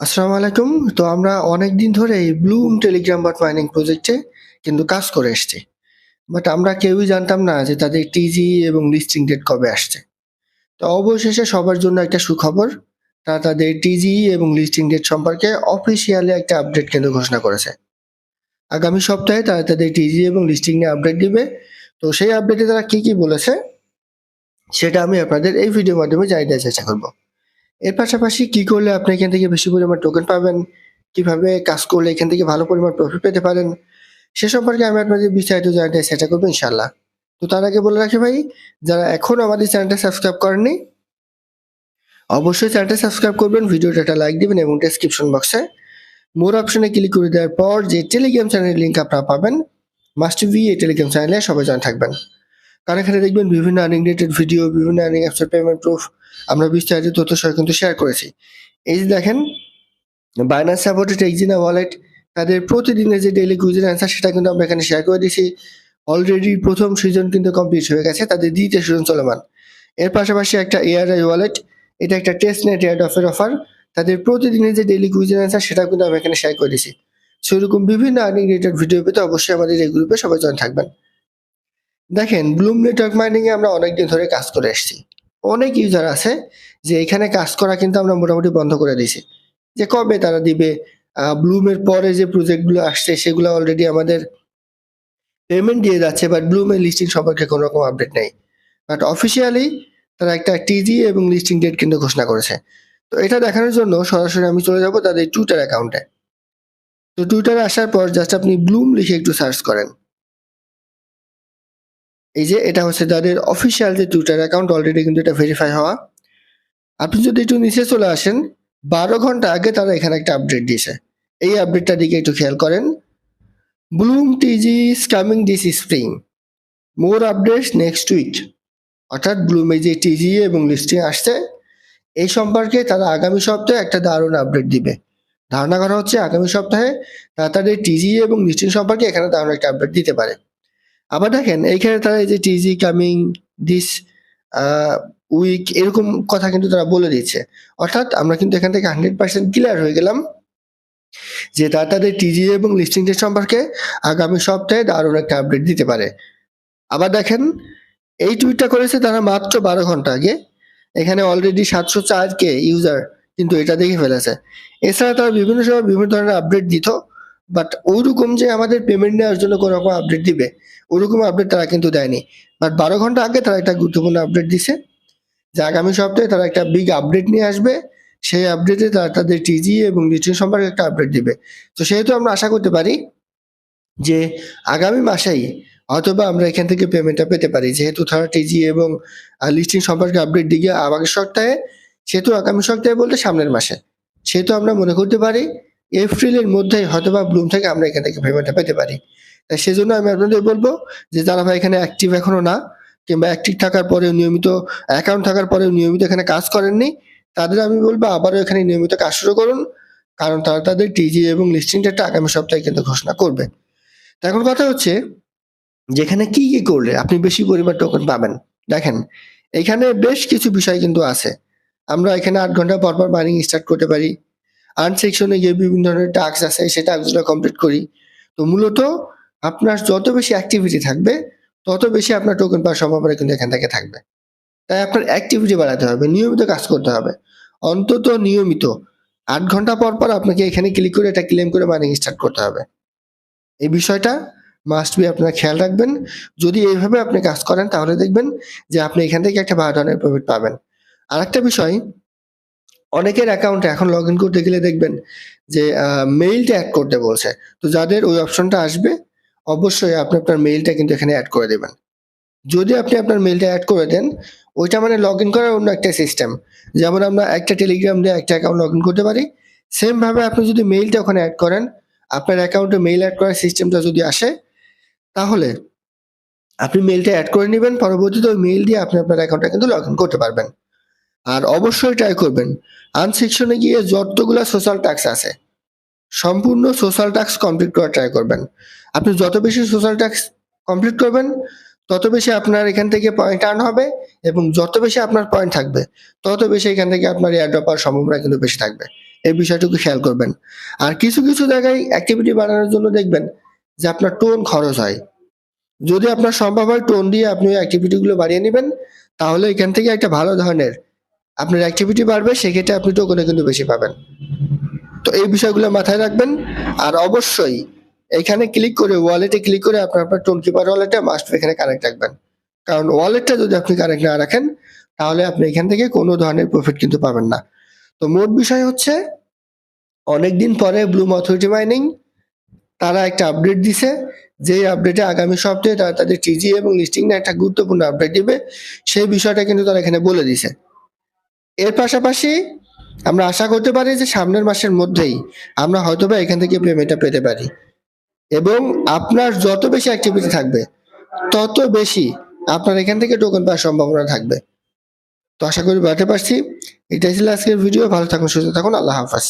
আসসালামু আলাইকুম। তো আমরা অনেকদিন ধরে এই ব্লুম টেলিগ্রাম বট মাইনিং প্রজেক্টে কিন্তু কাজ করে এসছি। বাট আমরা কেউই জানতাম না যে তাদের টিজি এবং লিস্টিং ডেট কবে আসছে। তো অবশেষে সবার জন্য একটা সুখবর। তারা তাদের টিজি এবং লিস্টিং ডেট সম্পর্কে অফিসিয়ালি একটা আপডেট কিন্তু ঘোষণা করেছে। আগামী সপ্তাহে তারা তাদের টিজি এবং লিস্টিং নিয়ে আপডেট দিবে। তো সেই আপডেটে তারা কি, কি বলেছে সেটা আমি আপনাদের এই ভিডিওর মাধ্যমে জানিয়ে দেওয়ার চেষ্টা করব। এর পাশাপাশি কি করলে আপনি এখান থেকে বেশি পরিমাণ টোকেন পাবেন, কীভাবে কাজ করলে এখান থেকে ভালো পরিমাণ প্রফিট পেতে পারেন, সে সম্পর্কে আমি আপনাদের বিস্তারিত জানাতে চেষ্টা করব ইনশাআল্লাহ। তো তার আগে বলে রাখি ভাই, যারা এখনও আমাদের চ্যানেলটা সাবস্ক্রাইব করেননি, অবশ্যই চ্যানেলটা সাবস্ক্রাইব করবেন, ভিডিওটা একটা লাইক দিবেন এবং ডেসক্রিপশন বক্সে মোর অপশনে ক্লিক করে দেওয়ার পর যে টেলিগ্রাম চ্যানেলের লিঙ্ক আপনারা পাবেন, মাস্ট বি এই টেলিগ্রাম চ্যানেলে সবাই জয়েন থাকবেন। কারণ এখানে দেখবেন বিভিন্ন আর্নিং রিলেটেড ভিডিও, বিভিন্ন আর্নিং অ্যাপসের পেমেন্ট প্রুফ আমরা বিস্তারিত তথ্য সহ কিন্তু শেয়ার করেছি। এই যে দেখেন বাইন্যান্স সাপোর্টেড এক্সিনা ওয়ালেট তাদের প্রতিদিনের যে ডেইলি কুইজের অ্যান্সার সেটা কিন্তু আমরা এখানে শেয়ার করে দিয়েছি। অলরেডি প্রথম সিজন কিন্তু কমপ্লিট হয়ে গেছে, তাদের দ্বিতীয় সিজন চলমান। এর পাশাপাশি একটা এআরআই ওয়ালেট, এটা একটা টেস্ট নেট এয়ার অফের অফার। তাদের প্রতিদিনের যে ডেইলি কুইজের অ্যান্সার সেটা কিন্তু আমরা এখানে শেয়ার করে দিয়েছি। সেরকম বিভিন্ন আর্নিং রিলেটেড ভিডিও পেতে অবশ্যই আমাদের এই গ্রুপে সবাই জয়েন থাকবেন। দেখেন ব্লুম নেটওয়ার্ক মাইনিং এ আমরা অনেকদিন ধরে কাজ করে এসেছি। অনেক ইউজার আছে যে এখানে কাজ করা কিন্তু আমরা মোটামুটি বন্ধ করে দিয়েছি। যে কবে তারা দিবে, ব্লুমের পরে যে প্রজেক্টগুলো আসছে সেগুলো অলরেডি আমাদের পেমেন্ট দিয়ে যাচ্ছে বাট ব্লুমের লিস্টিং সম্পর্কে কোনো রকম আপডেট নেই। বাট অফিসিয়ালি তারা একটা টিজি এবং লিস্টিং ডেট কিন্তু ঘোষণা করেছে। তো এটা দেখানোর জন্য সরাসরি আমি চলে যাব তাদের টুইটার অ্যাকাউন্টে। তো টুইটারে আসার পর জাস্ট আপনি ব্লুম লিখে একটু সার্চ করেন। এই যে এটা হচ্ছে তাদের অফিসিয়াল যে টুইটার অ্যাকাউন্ট অলরেডি কিন্তু এটা ভেরিফাই হওয়া। আপনি যদি একটু নিচে চলে আসেন, ১২ ঘণ্টা আগে তারা এখানে একটা আপডেট দিয়েছে। এই আপডেটটার দিকে একটু খেয়াল করেন। Bloom TG is coming this spring. More updates next week. অর্থাৎ ব্লুম যে টিজি এবং লিস্টিং আসছে, এই সম্পর্কে তারা আগামী সপ্তাহে একটা দারুণ আপডেট দিবে। ধারণা করা হচ্ছে আগামী সপ্তাহে তারা তাদের টিজি এবং লিস্টিং সম্পর্কে এখানে দারুণ একটা আপডেট দিতে পারে। আবার দেখেন এইখানে তারা এই যে টিজি কামিং দিস উইক এরকম কথা কিন্তু তারা বলে দিচ্ছে। অর্থাৎ আমরা কিন্তু এখান থেকে 100% ক্লিয়ার হয়ে গেলাম যে তারা তাদের টিজি এবং লিস্টিং ডেট সম্পর্কে আগামী সপ্তাহে দারুণ একটা আপডেট দিতে পারে। আবার দেখেন, এই টুইটটা করেছে তারা মাত্র ১২ ঘণ্টা আগে। এখানে অলরেডি ৭০৪ কে ইউজার কিন্তু এটা দেখে ফেলেছে। এছাড়া তারা বিভিন্ন সময় বিভিন্ন ধরনের আপডেট দিত। বাট ঐরকম যে আমাদের পেমেন্ট নেওয়ার জন্য কোনো রকম আপডেট দিবে, ওরকম আপডেট তারা কিন্তু দেয়নি। বাট ১২ ঘণ্টা আগে তারা একটা গুরুত্বপূর্ণ আপডেট দিছে। যে আগামী সপ্তাহে তারা একটা বিগ আপডেট নিয়ে আসবে। সেই আপডেটে তারা তাদের টিজি এবং লিস্টিং সম্পর্কে একটা আপডেট দিবে। তো সেহেতু আমরা আশা করতে পারি যে আগামী মাসেই হয়তোবা আমরা এখান থেকে পেমেন্টটা পেতে পারি। যেহেতু তারা টিজি এবং লিস্টিং সম্পর্কে আপডেট দিবে আগামী সপ্তাহে, সেহেতু আগামী সপ্তাহে বলতে সামনের মাসে। সেহেতু আমরা মনে করতে পারি এপ্রিলের মধ্যেই হয়তোবা ব্লুম থেকে আমরা এখান থেকে পেমেন্টটা পেতে পারি। তাই সেজন্য আমি আপনাদের বলব যে যারা ভাই এখানে অ্যাক্টিভ এখনও না কিংবা অ্যাক্টিভ থাকার পরেও নিয়মিত অ্যাকাউন্ট থাকার পরেও নিয়মিত এখানে কাজ করেননি, তাদের আমি বলব আবারও এখানে নিয়মিত কাজ শুরু করুন। কারণ তারা তাদের টিজি এবং লিস্টিং ডেটটা আগামী সপ্তাহে কিন্তু ঘোষণা করবে। তো এখন কথা হচ্ছে যে এখানে কি, কি করলে আপনি বেশি পরিমাণ টোকেন পাবেন? দেখেন এখানে বেশ কিছু বিষয় কিন্তু আছে। আমরা এখানে আট ঘণ্টা পর, পর মাইনিং স্টার্ট করতে পারি। আর্ন সেকশনে গিয়ে বিভিন্ন ধরনের টাস্ক আছে সেই টাস্কগুলো কমপ্লিট করি। তো মূলত আপনার যত বেশি অ্যাক্টিভিটি থাকবে, তত বেশি আপনার টোকেন পাওয়ার সম্ভাবনা কিন্তু এখান থেকে থাকবে। তাই আপনার অ্যাক্টিভিটি বাড়াতে হবে, নিয়মিত কাজ করতে হবে। অন্তত নিয়মিত আট ঘণ্টা পর, পর আপনাকে এখানে ক্লিক করে এটা ক্লেম করে মাইনিং স্টার্ট করতে হবে। এই বিষয়টা মাস্ট বি আপনারা খেয়াল রাখবেন। যদি এইভাবে আপনি কাজ করেন তাহলে দেখবেন যে আপনি এখান থেকে একটা ভালো ধরনের প্রফিট পাবেন। আরেকটা বিষয় অনেকের অ্যাকাউন্টে এখন লগইন করতে গেলে দেখবেন যে মেইলটা অ্যাড করতে বলছে। তো যাদের ওই অপশনটা আসবে অবশ্যই আপনি আপনার মেইলটা কিন্তু এখানে অ্যাড করে দেবেন যদি আপনি আপনার মেইলটা অ্যাড করে দেন, ওইটা মানে লগ ইন করার অন্য একটা সিস্টেম। যেমন আমরা একটা টেলিগ্রাম দিয়ে একটা অ্যাকাউন্ট লগ ইন করতে পারি। সেমভাবে আপনি যদি মেইলটা ওখানে অ্যাড করেন, আপনার অ্যাকাউন্টে মেইল অ্যাড করার সিস্টেমটা যদি আসে, তাহলে আপনি মেইলটা অ্যাড করে নেবেন পরবর্তীতে ওই মেইল দিয়ে আপনি আপনার অ্যাকাউন্টটা কিন্তু লগ ইন করতে পারবেন। আর অবশ্যই ট্রাই করবেন আর্ন সেকশনে গিয়ে যতগুলা সোশ্যাল টাস্ক আছে, সম্পূর্ণ সোশ্যাল টাস্ক কমপ্লিট করার ট্রাই করবেন। আপনি যত বেশি সোশ্যাল টাস্ক কমপ্লিট করবেন, তত বেশি আপনার এখান থেকে পয়েন্ট আর্ন হবে এবং যত বেশি আপনার পয়েন্ট থাকবে, তত বেশি এখান থেকে আপনার এয়ারড্রপ পাওয়ার সম্ভাবনা কিন্তু বেশি থাকবে। এই বিষয়টুকু খেয়াল করবেন আর কিছু কিছু জায়গায় অ্যাক্টিভিটি বাড়ানোর জন্য দেখবেন যে আপনার টোন খরচ হয় যদি আপনার সম্ভব হয় টোন দিয়ে আপনি ওই অ্যাক্টিভিটিগুলো বাড়িয়ে নেবেন তাহলে এখান থেকে একটা ভালো ধরনের আপনার অ্যাক্টিভিটি বাড়বে, সেক্ষেত্রে আপনি টোকনে কিন্তু বেশি পাবেন। তো এই বিষয়গুলো মাথায় রাখবেন। আর অবশ্যই এখানে ক্লিক করে ওয়ালেটে ক্লিক করে আপনার আপনার টোন কিপার ওয়ালেটে মাস্ট এখানে কানেক্ট রাখবেন। কারণ ওয়ালেটটা যদি আপনি কানেক্ট না রাখেন, তাহলে আপনি এখান থেকে কোনো ধরনের প্রফিট কিন্তু পাবেন না। তো মোট বিষয় হচ্ছে, অনেকদিন পরে ব্লুম অথরিটি মাইনিং তারা একটা আপডেট দিছে। যে আপডেটে আগামী সপ্তাহে তারা তাদের টিজি এবং লিস্টিং একটা গুরুত্বপূর্ণ আপডেট দিবে, সেই বিষয়টা কিন্তু তারা এখানে বলে দিছে। এর পাশাপাশি আমরা আশা করতে পারি যে সামনের মাসের মধ্যেই আমরা হয়তো বা এখান থেকে পেমেন্টটা পেতে পারি। এবং আপনার যত বেশি অ্যাক্টিভিটি থাকবে, তত বেশি আপনার এখান থেকে টোকন পাওয়ার সম্ভাবনা থাকবে। তো আশা করি বাড়তে পারছি। এটাই ছিল আজকের ভিডিও ভালো থাকুন, সুস্থ থাকুন। আল্লাহ হাফাজ।